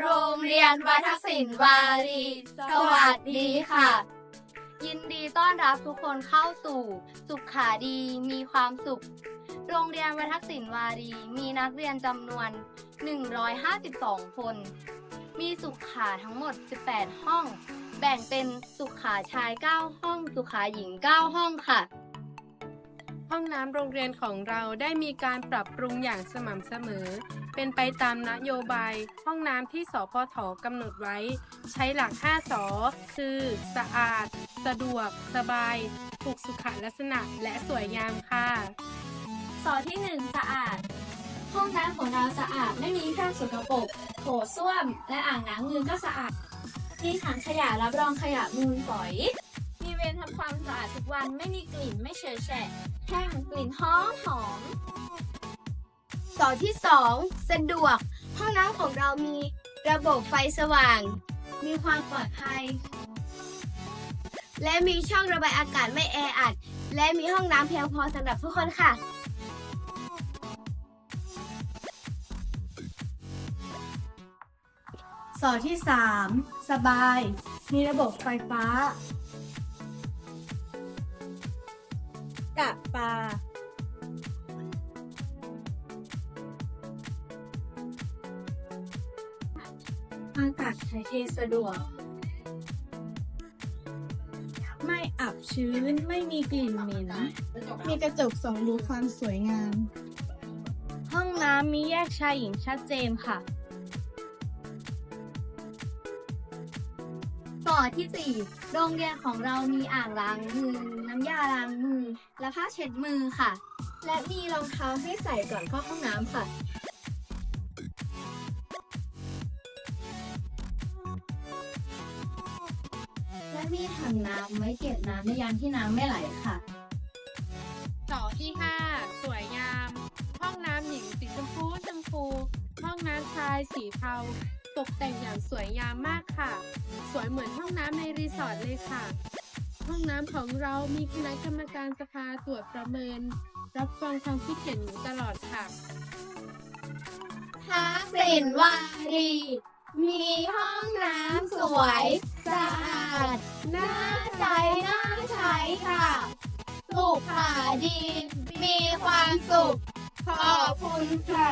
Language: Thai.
โรงเรียนวัฒศิลป์วารี สวัสดีค่ะ ยินดีต้อนรับทุกคนเข้าสู่ สุขขาดีมีความสุข โรงเรียนวัฒศิลป์วารี มีนักเรียนจำนวน 152 คน มีสุขขาทั้งหมด 18 ห้อง แบ่งเป็นสุขขาชาย 9 ห้อง สุขาหญิง 9 ห้องค่ะ ห้องน้ำโรงเรียนของเราได้มีการปรับปรุงอย่างสม่ำเสมอ เป็นไปตามนโยบาย ห้องน้ำที่สพทกำหนดไว้ ใช้หลัก 5สอคือ สะอาด สะดวก สบาย ถูกสุขลักษณะและสวยงามค่ะ สอที่ 1 สะอาด ห้องน้ำของเราสะอาดไม่มีคราบสกปรกโถส้วม และอ่างล้างมือก็สะอาด มีถังขยะรับรองขยะมูลฝอย มีเวรทำความสะอาดทุกวันไม่มีกลิ่นไม่เฉยแฉะแห้งกลิ่นหอมหอม ต่อที่ 2 สะดวก ห้องน้ำของเรามีระบบไฟสว่าง มีความปลอดภัย และมีช่องระบายอากาศไม่แออัด และมีห้องน้ำเพียงพอสำหรับทุกคนค่ะ สอที่ 3 สบาย มีระบบไฟฟ้า กะปา อากาศถ่ายเทสะดวก ไม่อับชื้น ไม่มีกลิ่นเหม็น มีกระจกสองดูความสวยงาม ห้องน้ำมีแยกชายหญิงชัดเจนค่ะ ต่อที่4โรงเรียนของเรามีอ่างล้างมือ น้ำยาล้างมือ และผ้าเช็ดมือค่ะ และมีรองเท้าให้ใส่ก่อนเข้าห้องน้ำค่ะ และมีถังน้ำไว้เก็บน้ำในยามที่น้ำไม่ไหลค่ะสอที่5สวยงาม ห้องน้ำหญิงสีชมพูชมพู ห้องน้ำชายสีเทา ตกแต่งอย่างสวยงามมากค่ะ สวยเหมือนห้องน้ำในรีสอร์ทเลยค่ะ ห้องน้ำของเรามีคณะกรรมการสภาตรวจประเมิน รับฟังความคิดเห็นอยู่ตลอดค่ะทักษิณวารี มีห้องน้ำสวยสะอาดน่าใช้น่าใช้ค่ะสุขาดี มีความสุข ขอบคุณค่ะ